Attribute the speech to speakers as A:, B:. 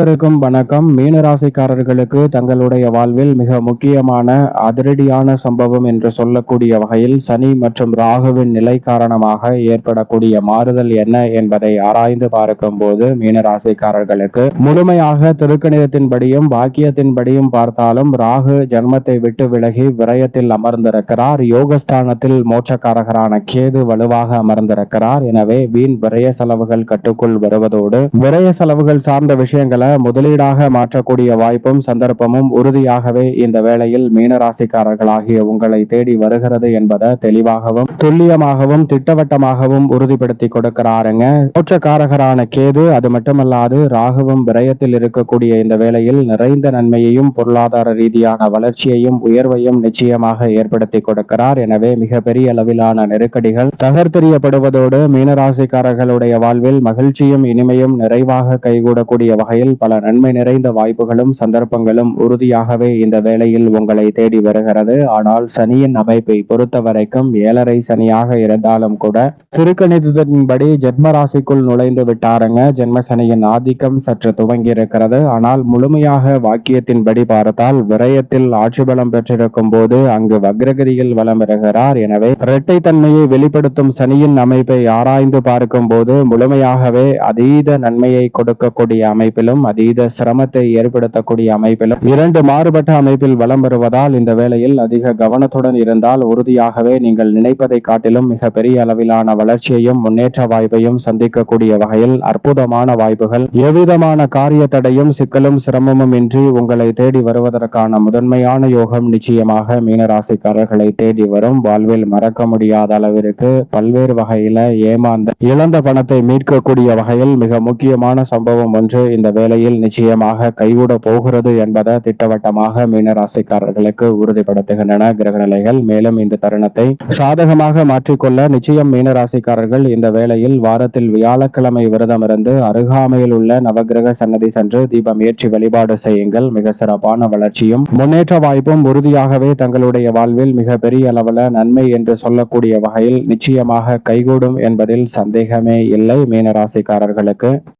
A: அனைவருக்கும் வணக்கம். மீனராசிக்காரர்களுக்கு தங்களுடைய வாழ்வில் மிக முக்கியமான அதிரடியான சம்பவம் என்று சொல்லக்கூடிய வகையில் சனி மற்றும் ராகுவின் நிலை காரணமாக ஏற்படக்கூடிய மாறுதல் என்ன என்பதை ஆராய்ந்து பார்க்கும் போது மீனராசிக்காரர்களுக்கு முழுமையாக திருக்கணிதத்தின்படியும் பாக்கியத்தின்படியும் பார்த்தாலும் ராகு ஜன்மத்தை விட்டு விலகி விரயத்தில் அமர்ந்திருக்கிறார். யோகஸ்தானத்தில் மோட்சக்காரகரான கேது வலுவாக அமர்ந்திருக்கிறார். எனவே வீண் விரய செலவுகள் கட்டுக்குள் வருவதோடு விரய செலவுகள் சார்ந்த விஷயங்களை முதலீடாக மாற்றக்கூடிய வாய்ப்பும் சந்தர்ப்பமும் உறுதியாகவே இந்த வேளையில் மீனராசிக்காரர்களாகிய உங்களை தேடி வருகிறது என்பதை தெளிவாகவும் துல்லியமாகவும் திட்டவட்டமாகவும் உறுதிப்படுத்தி கொடுக்கிறாருங்க. மோட்சக்காரகரான கேது அது மட்டுமல்லாது ராகுவும் விரயத்தில் இருக்கக்கூடிய இந்த வேளையில் நிறைந்த நன்மையையும் பொருளாதார ரீதியான வளர்ச்சியையும் உயர்வையும் நிச்சயமாக ஏற்படுத்தி கொடுக்கிறார். எனவே மிகப்பெரிய அளவிலான நெருக்கடிகள் தகர்த்தெறியப்படுவதோடு மீனராசிக்காரர்களுடைய வாழ்வில் மகிழ்ச்சியும் இனிமையும் நிறைவாக கைகூடக்கூடிய வகையில் பல நன்மை நிறைந்த வாய்ப்புகளும் சந்தர்ப்பங்களும் உறுதியாகவே இந்த வேளையில் உங்களை தேடி வருகிறது. ஆனால் சனியின் அமைப்பை பொறுத்த வரைக்கும் ஏழரை சனியாக இருந்தாலும் கூட திருக்கணிதத்தின்படி ஜென்ம ராசிக்குள் நுழைந்து விட்டாருங்க. ஜென்ம சனியின் ஆதிக்கம் சற்று துவங்கி இருக்கிறது ஆனால் முழுமையாக வாக்கியத்தின்படி பார்த்தால் விரயத்தில் ஆட்சி பலம் பெற்றிருக்கும் போது அங்கு வக்ரகதியில் வலம் பெறுகிறார் எனவே இரட்டை தன்மையை வெளிப்படுத்தும் சனியின் அமைப்பை ஆராய்ந்து பார்க்கும் போது முழுமையாகவே அதீத நன்மையை கொடுக்கக்கூடிய அமைப்பிலும் அதீத சிரமத்தை ஏற்படுத்தக்கூடிய அமைப்பிலும் இரண்டு மாறுபட்ட அமைப்பில் வலம் வருவதால் இந்த வேளையில் அதிக கவனத்துடன் இருந்தால் உறுதியாகவே நீங்கள் நினைப்பதை காட்டிலும் மிக பெரிய அளவிலான வளர்ச்சியையும் முன்னேற்ற வாய்ப்பையும் சந்திக்கக்கூடிய வகையில் அற்புதமான வாய்ப்புகள். எவ்விதமான காரிய தடையும் சிக்கலும் சிரமமும் இன்றி உங்களை தேடி வருவதற்கான முதன்மையான யோகம் நிச்சயமாக மீனராசிக்காரர்களை தேடி வரும். வாழ்வில் மறக்க முடியாத அளவிற்கு பல்வேறு வகையில ஏமாந்த இழந்த பணத்தை மீட்கக்கூடிய வகையில் மிக முக்கியமான சம்பவம் ஒன்று இந்த வேலை வேளையில் நிச்சயமாக கைகூட போகிறது என்பதை திட்டவட்டமாக மீனராசிக்காரர்களுக்கு உறுதிப்படுத்துகின்றன. கிரகநிலைகள் மேலும் இந்த தருணத்தை சாதகமாக மாற்றிக்கொள்ள நிச்சயம் மீனராசிக்காரர்கள் இந்த வேளையில் வாரத்தில் வியாழக்கிழமை விரதம் இருந்து அருகாமையில் உள்ள நவகிரக சன்னதி சென்று தீபம் ஏற்றி வழிபாடு செய்யுங்கள். மிக சிறப்பான வளர்ச்சியும் முன்னேற்ற வாய்ப்பும் உறுதியாகவே தங்களுடைய வாழ்வில் மிக பெரிய அளவில் நன்மை என்று சொல்லக்கூடிய வகையில் நிச்சயமாக கைகூடும் என்பதில் சந்தேகமே இல்லை மீனராசிக்காரர்களுக்கு